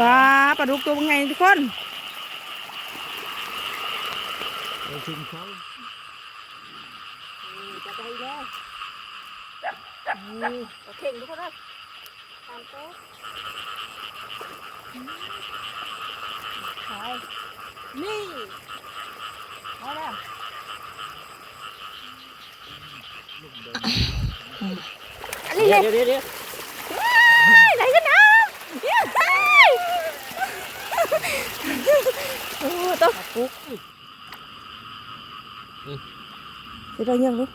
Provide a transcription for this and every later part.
ปลาปลาดุกตัวเป็นไงทุกคนเขาจะไปแล้วนี่โอเคทุกคนเลยตามโต๊ะนี่มาแล้วอันนี้เดี๋เลยวยเดี๋ยวเดี๋ยวไหนกันนะเย้ย โอ้ต้องปุ๊กจะได้ยังลูก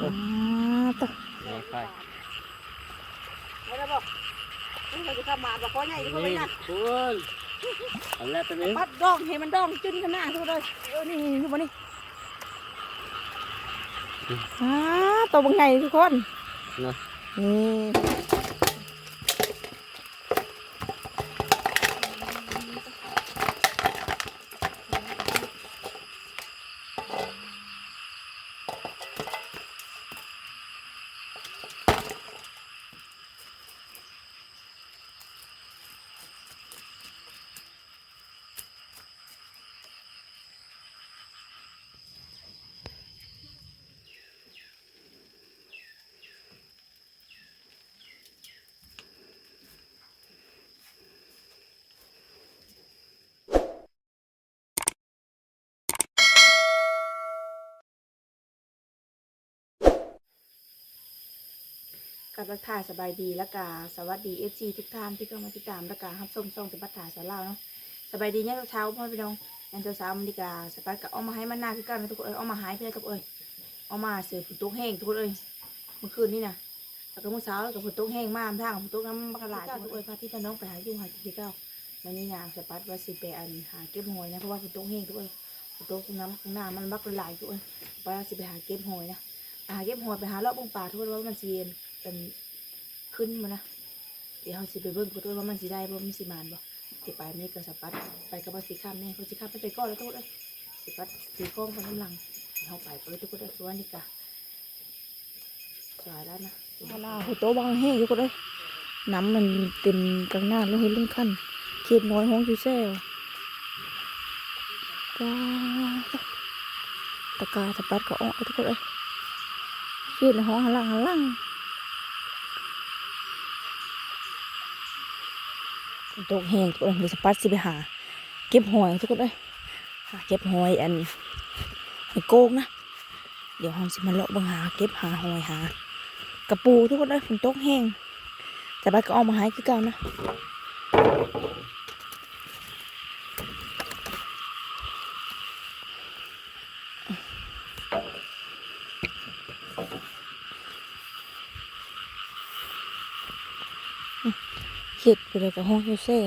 อ่าต้องไปไม่ได้บอกนี่เขาจะทำมาบอกพ่อใหญ่ทุกคนเลยนี่นะคุณอันแรกตัวนี้ปัดดองเห็นมันดองจุนขางหนาดทุกคนเลยเออนี่นี่ทุกคนนี่อ่าตัวเป็นไงทุกคนน กับรักทายสบายดีและกาสวัสดีเอฟซีทุกท่านที่เข้ามาติดตามและกาฮับส้มส่งติบัตรถ่าสารเล่าเนาะสบายดีเนี่ยเช้าพ่อพี่น้องยันเช้ามันดีกาสปาร์กเอามาให้มันหน้าคือกันนะทุกคนเอ้ยเอามาหายไปเลยกับเอ้ยเอามาเสือฝนตกแห้งทุกคนเอ้ยเมื่อคืนนี่นะแล้วก็เมื่อเช้าแล้วก็ฝนตกแห้งมากทางฝนตกน้ำบักหลายทุกคนเอ้ยพาพี่พาน้องไปหาอยู่หาที่เก้าวันนี้นะสปาร์ว่าสิไปอันหาเก็บหอยนะเพราะว่าฝนตกแห้งทุกคนฝนตกน้ำข้างหน้ามันบักหลายทุกคนไปว่าสิไปหาเก็บหอยนะหาเก็บหอยไปหาเลาะบงป่าทุกคนว่ามันเสียน เป็นขึ้นมานะเดี๋ยวเราสิไปเบิ่งกันด้วยว่ามันสิได้บ่มันสิมานบ่สิไปไม่กับสปัดไปกับว่าสิข้ามแน่เพราะสิข้ามไปไปก่อนแล้วทุกคนเอ้ยสิปัดสีข้องคนกำลังเราไปไปทุกคนเอ้ยตัวนี้กะสวยแล้วนะมาลาหัวโตบางแห้งทุกคนเอ้ยน้ำมันเต็มกลางหน้าแล้วเห็นลุ่มขั้นเขียดน้อยห้องอยู่แซ่ว้าตะกาสปัดก็อ้อทุกคนเอ้ยเขียดในห้องหันหลังหลัง ตกแห้งทุกคนมีสปัดสิไปหา เก็บหอยทุกคนเลยหาเก็บหอยอันหอยโกงนะ เดี๋ยวเราสิมาเลาะบังหา เก็บหาหอยหากระปูทุกคนเลยฝนตกแห้งแต่บัดก็ออกมาหายคือเก่านะ เห็ดไปเลยกับห้องยูเซ่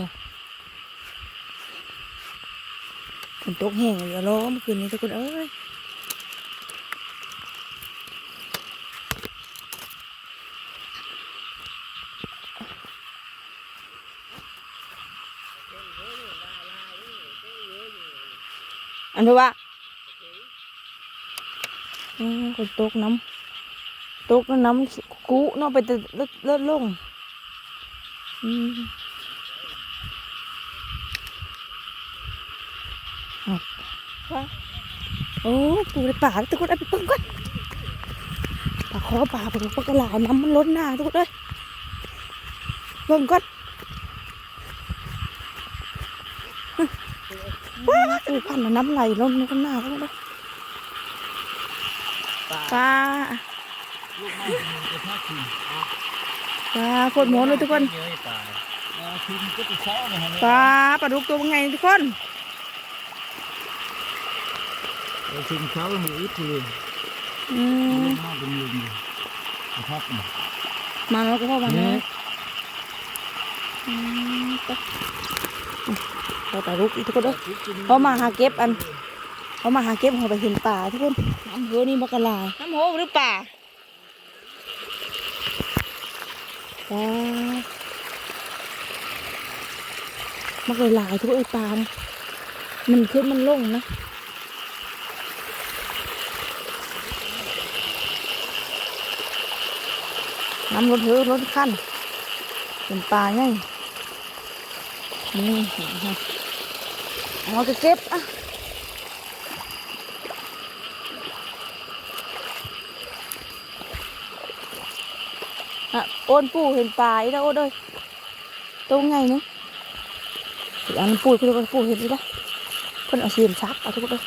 ฝนตกแห้งอย่าร้อเมื่อคืนนี้ทุกคนเอ้ยอันนี้ว่าอืมคนตกน้ำตกน้ำกุเนาะไปแต่เลิศเลิศลงอืมเอาว่า โอ้ปูในป่าทุกคนเอาไปเพิ่งก่อนปลาคอปลาปลาปลากระหลายน้ำมันล้นหน้าทุกคนเลยเบิ่งก่อนว้าปูพันธุ์น่ะน้ำไหลล้นข้างหน้าทุกคนเลยปลา ปลาลูกไม้จะทอดทิ้งปลาโคตรโมนเลยทุกคนเยอะปลาเอาทิ้งก็จะเช้านะฮะปลาปลาดุกตัวเป็นไงทุกคนเอาทิ้งเช้ามืออึดเลยอืมมาเป็นลุงจะทอดนี่มาแล้วก็พ่อมาเนี่แล้ยวอืมไปไปปลาดุกอีกทุกคนเด้อเขามาหาเก็บอันเขามาหาเก็บหัวไปเห็นป่าทุกคนน้ำโหนี่มักกะลายน้ำโหหรือป่า ปลามักกะลายทุกคนเอ้ปลานะมันขึ้นมันลงนะน้ำรถเถอะรถขั้นเป็นปลาไงนี่นะคะเอาก็เก็บอะ อะโอนปู่เห็นปลาอีแล้วโอ้ด้วยตรงไงเนาะอีกอันปู่คือปู่เห็นอีแล้วเพิ่นเอาเสียมซักเอาทุกคนเลย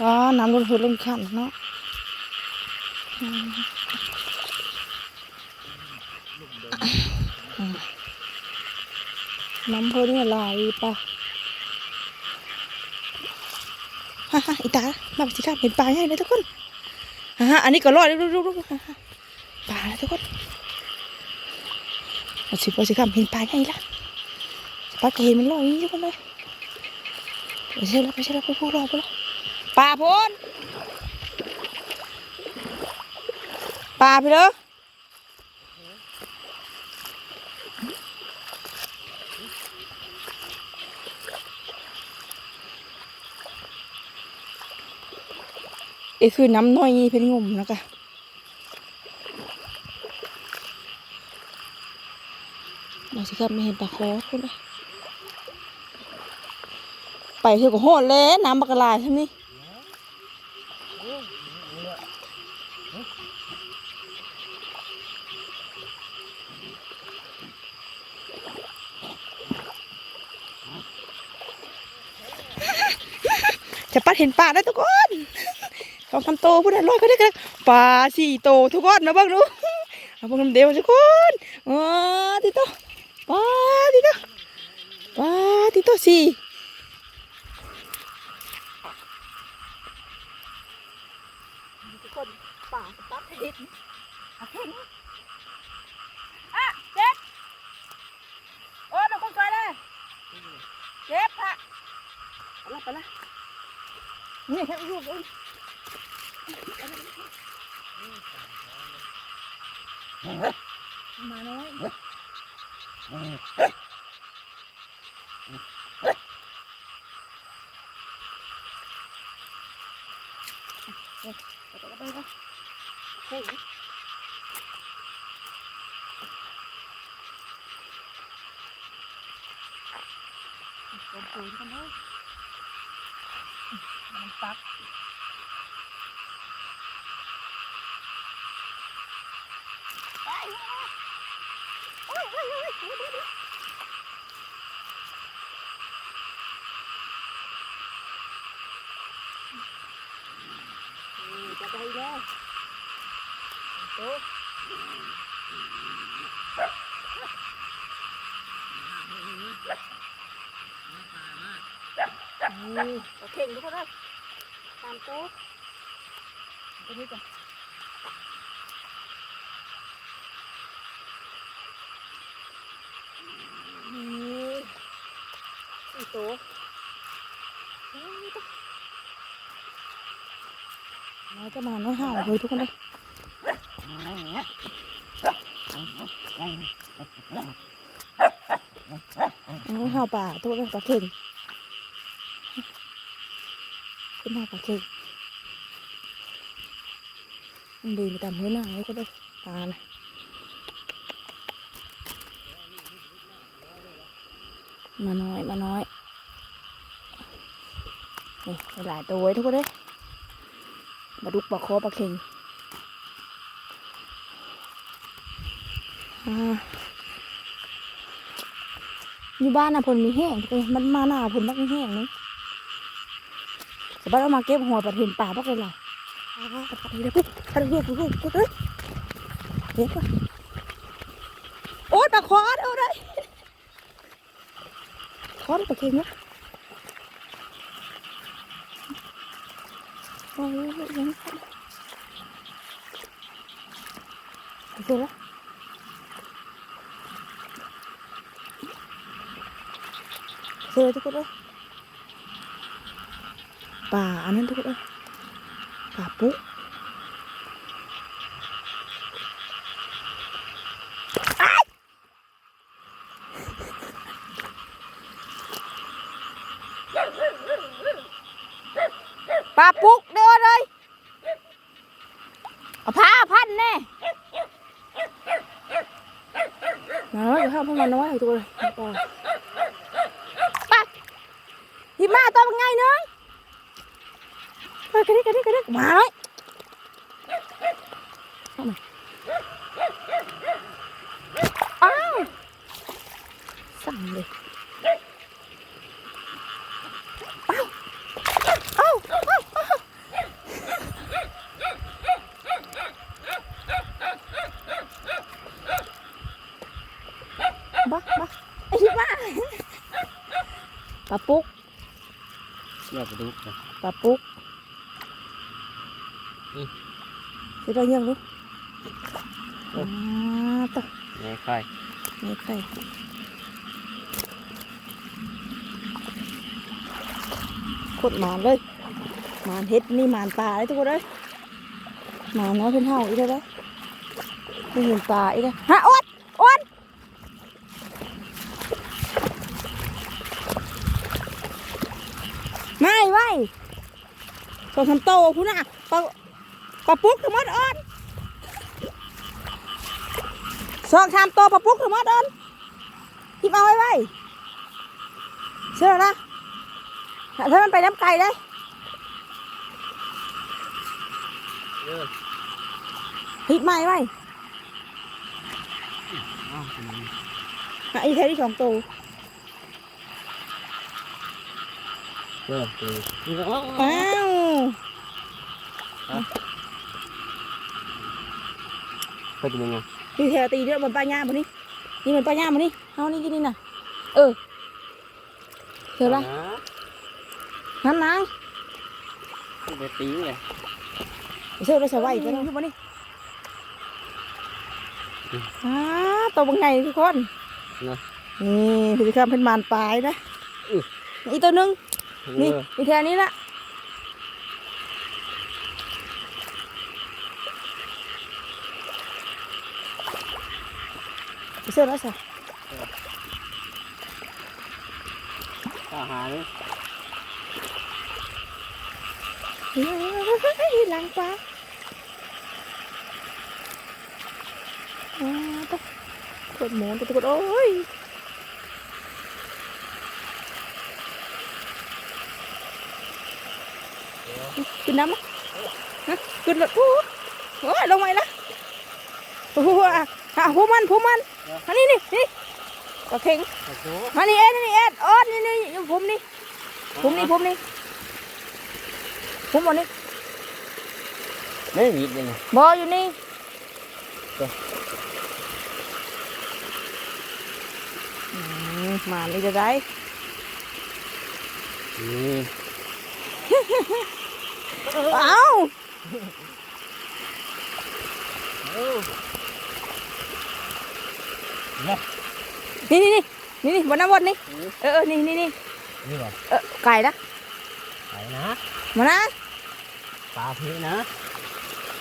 อ๋อน้ำลงพื้นลงขันเนาะน้ำเพิ่นเนี่ยไหลปะ ฮ่าฮ่าอีตามาสิครับเห็นปลาใหญ่เลยทุกคนฮ่าฮ่าอันนี้ก็รอดดูดูดูปลาแล้วทุกคนเอาสิเอาสิครับเห็นปลาใหญ่ละปลาเกเห็นมันลอยอย่างนี้ทุกคนเลยไปเชื่อแล้วไปเชื่อแล้วพูดรอไปแล้วปลาพ้นปลาไปเลย เอ้คือน้ำน้อยนี่เพิ่นงมนะกะมาสิครับไม่เห็นปลาคอคุณเลยไปเถอะก็โหดเลยน้ำบักกะลายท่านนี่จะปัดเห็นปลาได้ทุกคน องคำโตพูดได้ร้อยก็ได้กันปลาสี่โตทุกคนนะบ้างดูเอาเบ้างน้ำเดียวทุกคนอ๋อติโตปลาติโตปลาติโตสี่ทุกคนป่าตัดเห็ดอะเจ็บโอ้ดูคนสวยเลยเจ็บค่ะไปละไปละนี่แค่ลูกเอง มาน้อยไปไปไปเฮ้ยลงปูนกันเลยมันปักไปโอ้ยโอ้ยโอ้ยโอ้ยโอ้ยจะไปแล้วโต๊ะนี่ โอเคทุกคนเลยตามโต๊ะตรงนี้ก่อนนี่สี่ต๊ะนี่โต๊ะน้อยจะมาน้อยห่าวเลยทุกคนเลยน้อยห่าวป่าตัวเป็นปลาเข่ง เป็นห่าปลาเข่งมันดีไปตามเนื้อหนังเลยก็ได้ปลานะมาน้อยมาน้อยนี่หลายตัวไว้ทุกคนเลยมาดุกปลาคอปลาเข็งอยู่บ้านนะผลมีแห้งมันมาหน้าผลมักมีแห้งนี่ บ้านเอามาเก็บหัวปลาเห็นป่าบักเลยล่ะอ่าปลาเห็นเลยปุ๊บปลาเห็นปุ๊บปุ๊บปุ๊บเลยเด็กว่ะโอ๊ยปลาคอดเอาได้คอดปลาเข็งวะโอ้ยยังเสร็จแล้วเสร็จแล้วทุกคนเลยป่าอั นนั้นทุกคนป่าปุ๊ปาปุ๊กเดินเลยเอาผ้าพันแน่มาน้อยอยู่ข้าวพวกมันน้อยตัวเลยไปหิมาตัวเป็นไงเนาะ ไปกระดิกกระดิกกระดิกมาเลยเอามาอ้าวสั่งเลยอ้าวอ้าวอ้าวอ้าวบักบักไอ้ที่บ้าปลาปุ๊กเลือกไปดูนะปลาปุ๊ก อืมจะได้ยังลูกอ่าต่อนี่ค่อยนี่ใครโคตรหมานเลยหมานเฮ็ดนี่หมานปลาเลยทุกคนเลยหมานน้อยเป็นเห่าอีกแล้วเด้อนี่เห็นปลาอีกแล้วฮะอ้วนอ้วนไม่ไว้ตัวทำโตคุณน่ะปลา ปลาปุ๊กทั้งหมดอ่อนสองทำโตปลาปุ๊กทั้งหมดอ่อนทิมเอาไว้ไว้เชื่อนะถ้ามันไปน้ำไก่ได้เออทิมไม่ไว้อ้าวเป็นไงอะอีกแค่ที่สองตัวเออเออนี่ก็อ้าว อ้าวไปกินยังไงนี่แถวตีเรื่องบนปลาย่าบนนี้นี่มันปลาย่าบนนี้เอานี่กินนี่น่ะ เออเชื่อละน้ำนางไปตีเลยเชื่อไปสวายตัวนึงขึ้นมานี่อ่าตัวบางไงทุกคนนี่พฤติกรรมเป็นมารปลายนะอีกตัวหนึงนี่มีแค่นี้ละ เชื่อแล้วสิอาหารเฮ้ยล้างปลาอ่าตัวกดหมุนตัวกดโอ้ยขึ้นน้ำมั้ยฮะขึ้นรถโอ้โหโอ้ยลงไปละโอ้โหอะอะพวกมันพวกมัน อันนี้นี่นี่กระเข่งโอ้โหอันนี้เอ็ดนี่เอ็ดออดนี่นี่ผมนี่ผมนี่ผมนี่ผมบอนี่ไม่หวีดเลยนะบออยู่นี่อืมมาเลยจะได้นี่เอ้าโอ้ นี่นี่นี่นี่นี่บนน้ำบนนี่เออเออนี่นี่นี่นี่ก่อนเออไก่นะไปนะมานะปลาพีนะ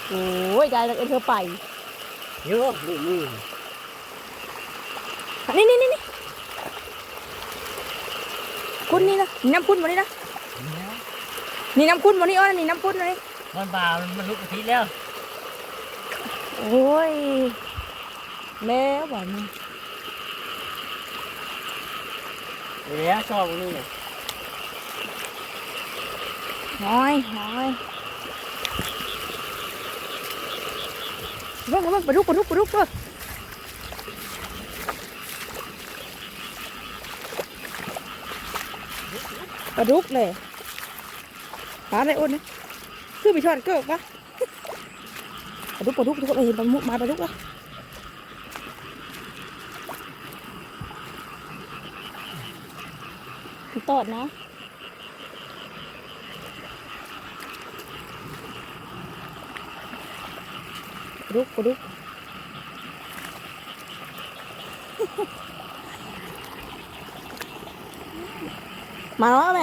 โอ้ยใจเราเอ็นเธอไปเยอะนี่นี่นี่นี่นี่นี่คุณนี่นะนี่น้ำคุณมานี่นะนี่น้ำคุณมานี่อ้อนี่น้ำคุณมานี่มันปลามันลุกกะทิแล้วโอ้ยแล้วแบบนี้ เดี๋ยวชอบนี่น้อยน้อยเบิ่งเบิ่งปลาดุกปลาดุกปลาดุกด้วยปลาดุกเลยปลาอะไรอ้นเนี่ยคือไปทอดเกิบปะปลาดุกปลาดุกทุกคนเห็นปลาหมุมาปลาดุกปะ ตอดนะรุกรุกมาแล้วไหม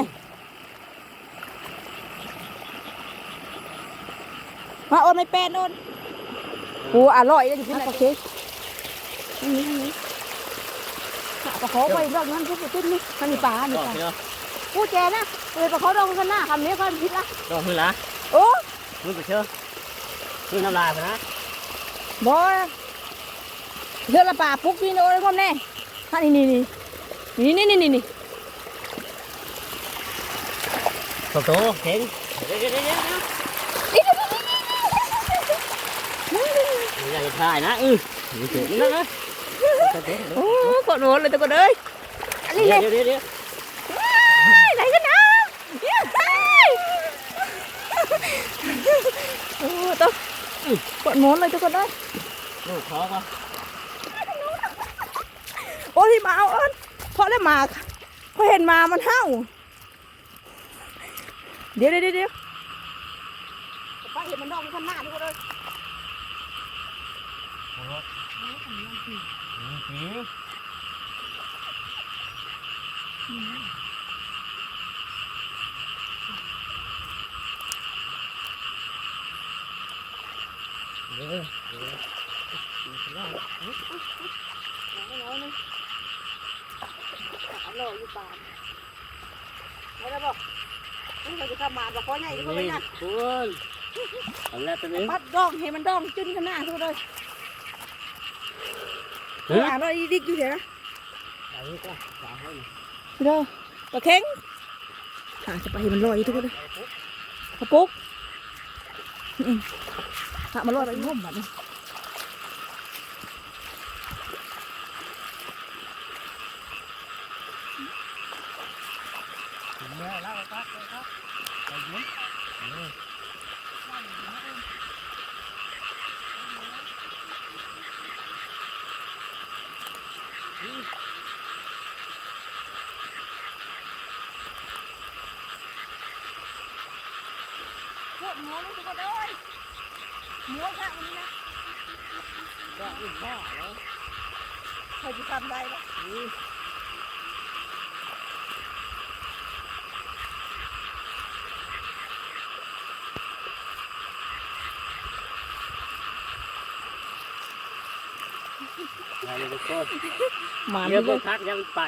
มาโอนไม่เป็นโอนโอ้อร่อยเลยอยู่ที่ไหนปลาเค็มนี่นี่นี่ ปลาเขาไปรอบนั้นพวกตุ้นนี่มันมีปลามีดอกปลาเนาะกูแจนะเออปลาเขาดองกันหน้าคำนี้ค่อยพิษละดอกมือละโอ้มือไปเชื่อคือน้ำลายไปนะบ่เรือละป่าปุ๊กพี่โน้ตเลยพ่อแน่ท่านี่นี่นี่นี่นี่นี่นี่โตโตเห็นเดี๋ยวเดี๋ยวเดี๋ยวเดี๋ยวนี่นี่นี่อย่าจะถ่ายนะอือนี่เจ๋งนะ โอ้กดโน้ตเลยตะกดเอ้ยอันนี้เดี๋เลยวยเดี๋ยวเดี๋ยวไหนกันนะโอ้ต้องกดโน้ตเลยตะกดเอ้ยลูกขอป่ะโอ้ที่มาเอาเอิญเพราะได้มาเพราะเห็นมามันเห่าเดี๋ยวเดี๋ยวเดี๋ยวป้าเห็นมันนอกมันข้างหน้าทุ กคนเออยอยู่ป่านไม่ได้บอกนี่เราจะทำมาบอกพ่อใหญ่ทุกคนเลยนี่นะคุณทำแล้วตัวนี้ปัดดองให้มันดองจุนข้างหน้าทุกคนเลยเฮ้ยอ่านว่าอีดิกอยู่เดี๋ยวนะเอง่าให้หน่อยเด้อปลาเค็งหาจะไปให้มันลอยทุกเลย ปลาปุ๊กอืมถ้ามันลอยไปง่มแบบนี้แม่แล้วครับครับไปยิ้ม พวกหมูนี่ทุกคนเลยหมูค่ะวันนี้นะก็อีกพ่อแล้วเคยจะทำได้ไหม ไปเลยทุกคน ห มาเดี๋ยวทุกก็คนพักยังไป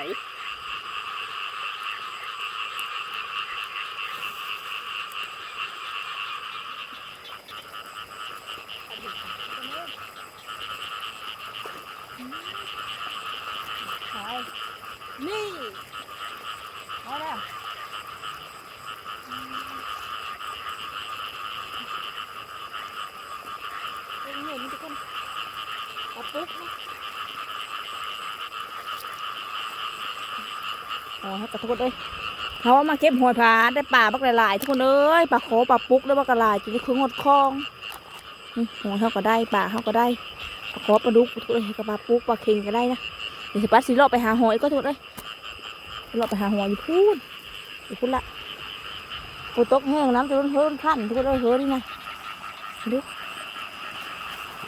ไปนี่มาแล้วเป็นเห็นทุกคนกระปุกนะ อ๋อให้กระทุกเลยเขาเอามาเก็บหัวผาได้ป่าบักหลายๆทุกคนเอ้ยปลาโคปลาปุกได้บักหลายจีนี่คืองดคลองหัวเขาก็ได้ป่าเขาก็ได้ปลาโคปลาดุกทุกคนเลยกับปลาปุกปลาเค็งก็ได้นะเดี๋ยวสิปัดสีเลาะไปหาหอยก็ถูกเลยเลาะไปหาหอยอยู่พูดอยู่พูดละฝนตกแห้งน้ำจะร้อนเฮิร์นขั้นทุกคนเลยเฮิร์นนี่นะดู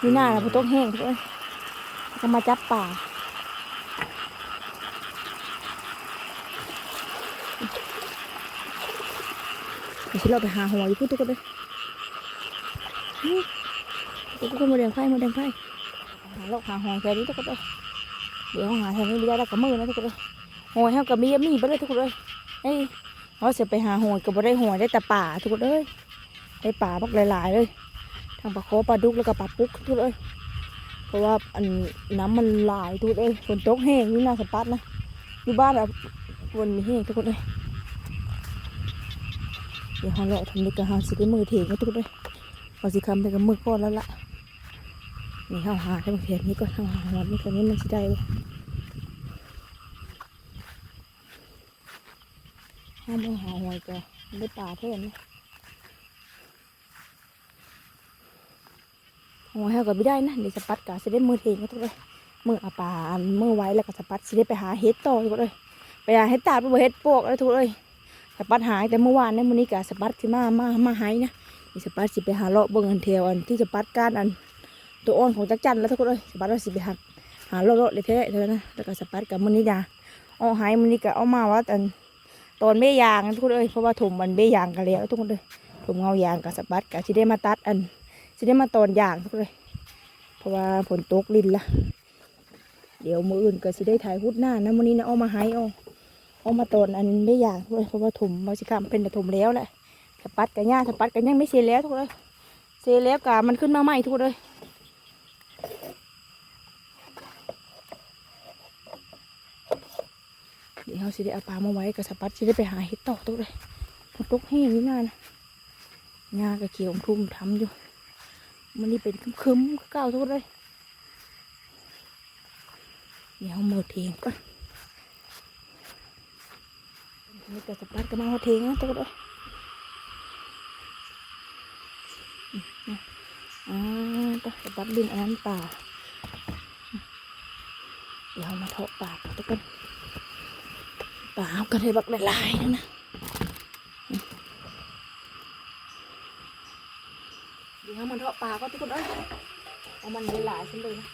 นี่หน้าละฝนตกแห้งทุกคนเลยก็มาจับป่า เดี๋ยวสิเลาไปหาหอยอยู่พูดทุกคนเลยตุกคนมาเดงไฟมาเดงไฟหาเลาะหาหอยแค่นี้ทุกคนเลยเดี๋ยวหาทางนี้ไม่ได้แล้วกับมือนะทุกคนเลยหอยเฮากับมีมีไปเลยทุกคนเลยเอ้ยเขาเสียไปหาหอยก็บ่ได้หอยได้แต่ป่าทุกคนเลยได้ป่าบักหลายๆเลยทางปลาโคปลาดุกแล้วก็ปลาปุ๊กทุกคนเลยเพราะว่าอันน้ำมันหลายทุกคนเลยฝนตกแห้งนี่น่าสะปัดนะอยู่บ้านอะฝนมีแห้งทุกคนเลย ดี๋ยวเขาเลาะทำด้วยกันหาสิได้มือเถียงกันทุกคนเลยเอาสิคำไปกับมือก่อนแล้วล่ะนี่เขาหาทั้งเถียงนี้ก็เขาหาหอดนี่ตัวนี้มันสิได้บ่ห้ามหาหอยก็ได้ปลาเท่านั้นหอยเฮาก็ไม่ได้นะเดี๋ยวสปัดกะสิได้มือเทงก็ทุกเลยมืออาปาอันมือไว้แล้วก็สปัดสิได้ไปหาเห็ดต่อทุกเลยไปหาเห็ดตาดไปเห็ดปวกอะไรทุกเลย สปัดหายแต่เมื่อวานเนี่ยมื้อนี้กะสปัดสิมามามาหายนะนี่สปัดสิไปหาเลาะเบิ่งอันแถวอันที่สปัดก้านอัน ตัวอ่อนของจักจันแล้วทุกคนเลยสปัดว่าสิไปหาหาเลาะๆเลยแท้เท่านั้นะแล้วก็สปัดกับมื้อนี้ดาเอาหายมื้อนี้ก็เอามาว่าอันตอนเบยางทุกคนเลยเพราะว่าถมมันเบยางกันแล้วทุกคนเลยถมเงายางกับสะบัดกับสิได้มาตัดอันสิได้มาตอนยางทุกคนเลยเพราะว่าฝนตกลินละเดี๋ยวมืออื่นก็สิได้ถ่ายพุดหน้านะมื้อนี้นะเอามาให้เอา เอามาตอนอันเบี้ยางทุกคนเลยเพราะว่าถมมาสิคำเป็นแต่ถมแล้วแหละสะปัดกับหญ้าสะปัดกันยังไม่เสร็จแล้วทุกเลยเซแล้วกามันขึ้นมาใหม่ทุกเลยเดี๋ยวเราสิได้เอาปลามาไว้กับสปัดสิได้ไปหาเห็ดต่อทุกเลยมันตกแห้งนี่งานงานกับเขียวทุ่มทำอยู่มันนี่เป็นคึมๆเก่าทุกเลยเดี๋ยวเมือเทงก่อน นี่กับสปัดก็มาเอาเทงนะทุกคนเลยอ่าก็จะบัดดินอันนั้นป่า เดี๋ยวเอามาเทาะปากทุกคนป่าเอากันเลยบักหลายๆนั่นนะเดี๋ยวเอามันเทาะปากก็ทุกคนเอ้ยเอามันหลายๆขึ้นเลยนะ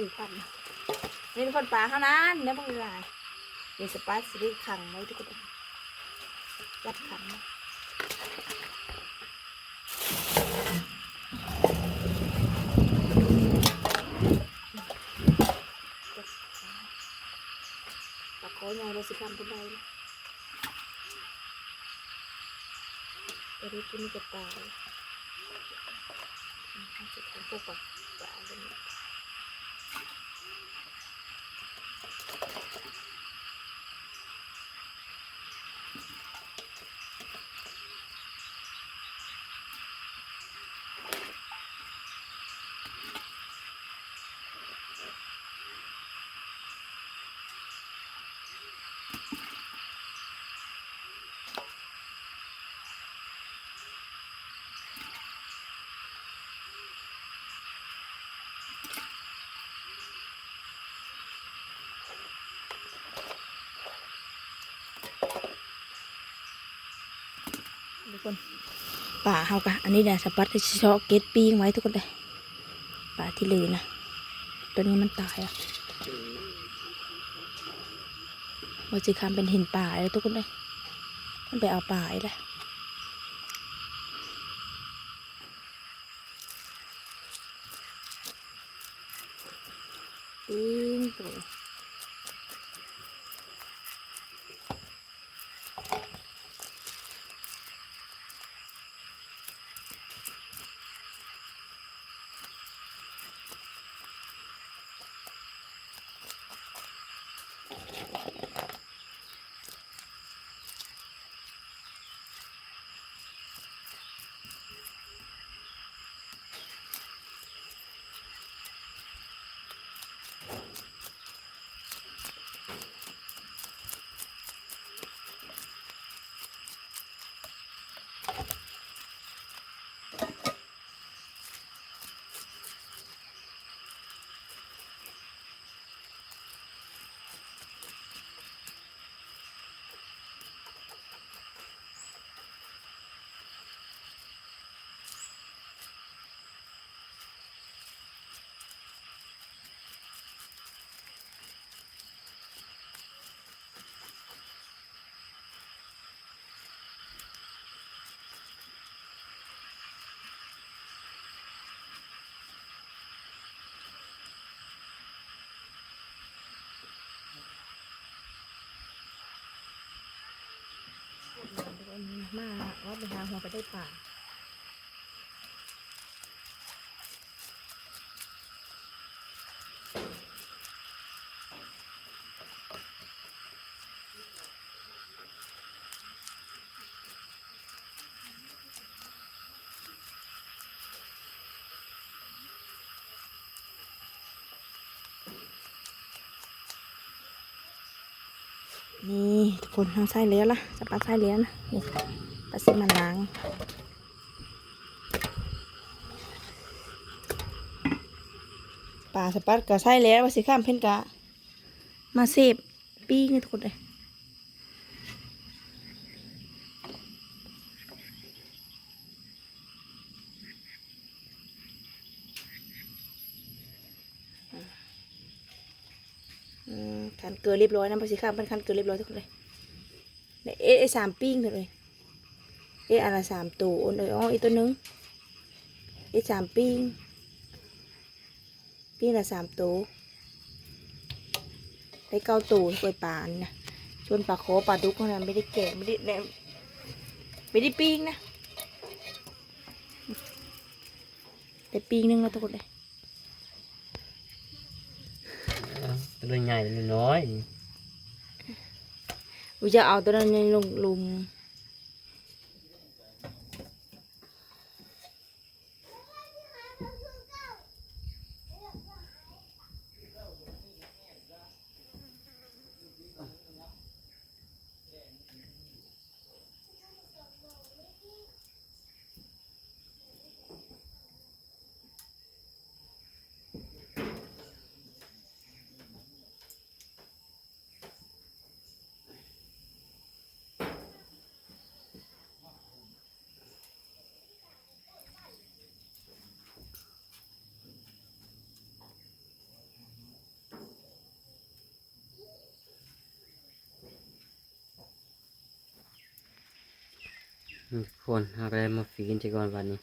สี่พันนี่เป็นคนป่าเท่านั้นเนี่ยพวกหลามีสปาร์ตสิได้ขังไว้ทุกคนรับขังนะปากคอใหญ่เราสิคำเป็นไรนะจะได้กินกับตายเอาสิทำพวกปลาปลาเป็น ทุกคน ป่าเฮากะอันนี้เนี่ยสปัดที่ชอเกตปีงไว้ทุกคนเลยป่าที่ลือนะตัวนี้มันตายอะว่าจะคำเป็นหินป่าเลยทุกคนเลยมันไปเอาป่าอีกแล้วปีงตัว มาวัดไปหาหัวไปได้ป่า นี่ทุกคนทางไส้เลี้ยวละจะปลาไส้เลี้ยวนะนี่ปลาซิมันล้างปลาสปัดกับไส้เลี้ยวว่าสิข้ามเพ่นกะ มาเสพปีกนี่ทุกคนเลยอืมคันเก ลือเรียบร้อยนะภาษีข้ามเป็นคันเกลือเรียบร้อยทุกคนเลยเนี่ยเอ๊ะเอสามปิ้งเถอะเลยเอ๊ะอันละสามตัวอ้นเออ๋ออีตัวหนึงเอ๊ะสามปิ้งปิ้งละสามตัวได้เก้าตัวกล้วยปลานนะส่วนปลาโคปลาดุกเขานั้นไม่ได้แกะไม่ได้แหนมไม่ได้ปิ้งนะแต่ปิ้งนึงแล้วทุกคนเลย เรื่องใหญ่ตัวน้อยวิจะเอาตัวนั้นในลงลุม ทุก คนเอาไปมาฝีกันจะก่อนวันนี้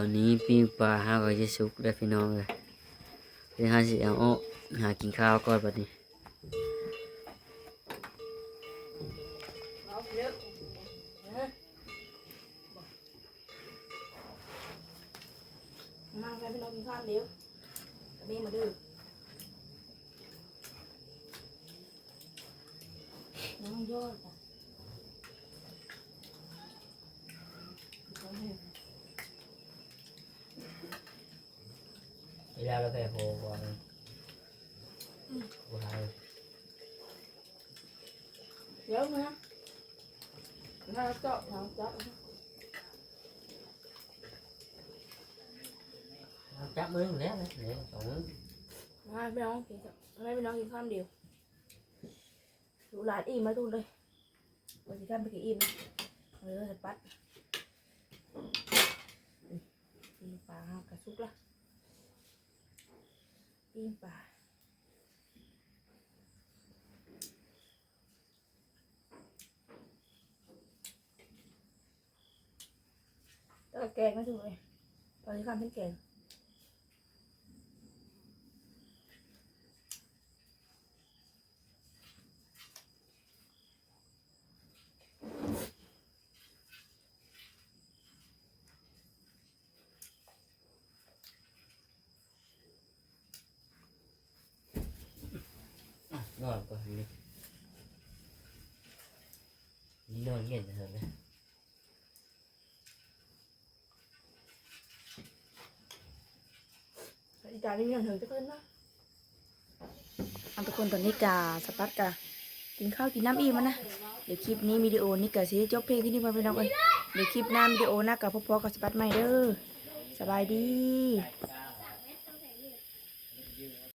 อนนี้ปิ้งปลาห้าก็จะสุกได้วพี่น้องเลยเดี๋ยวห้าสิเอาออกหากินข้าวก่อนบัดนี้มาไปพี่น้องกินข้าวเดี๋ยวกับแม่มาดื้อน้องยอด จ้ะเวลาเราเคยโหก่อนโหไทยเดี๋ยวนะถ้าเจาะถ้าเจาะจับมืออยู่แล้ ปีนป่าต้องปลากระซุกละปิ้งปลาแล้วก็แกงก็ถูกเลยตอนนี้ทำเป็นแกง นอนก่อนนี่นี่นอนเย็นเถอะนะ อีจานนี้ยังถึงจะเพิ่นนะอันทุกคนตอนนี้กาสปัดกากินข้าวกินน้ำอิ่มแล้วนะเดี๋ยวคลิปนี้วิดีโอนี้กาสิจบเพลงที่นี่มาเป็นน้องเอ้ยเดี๋ยวคลิปหน้าวิดีโอหน้ากับพ่อๆกับสปัดใหม่เด้อสบายดี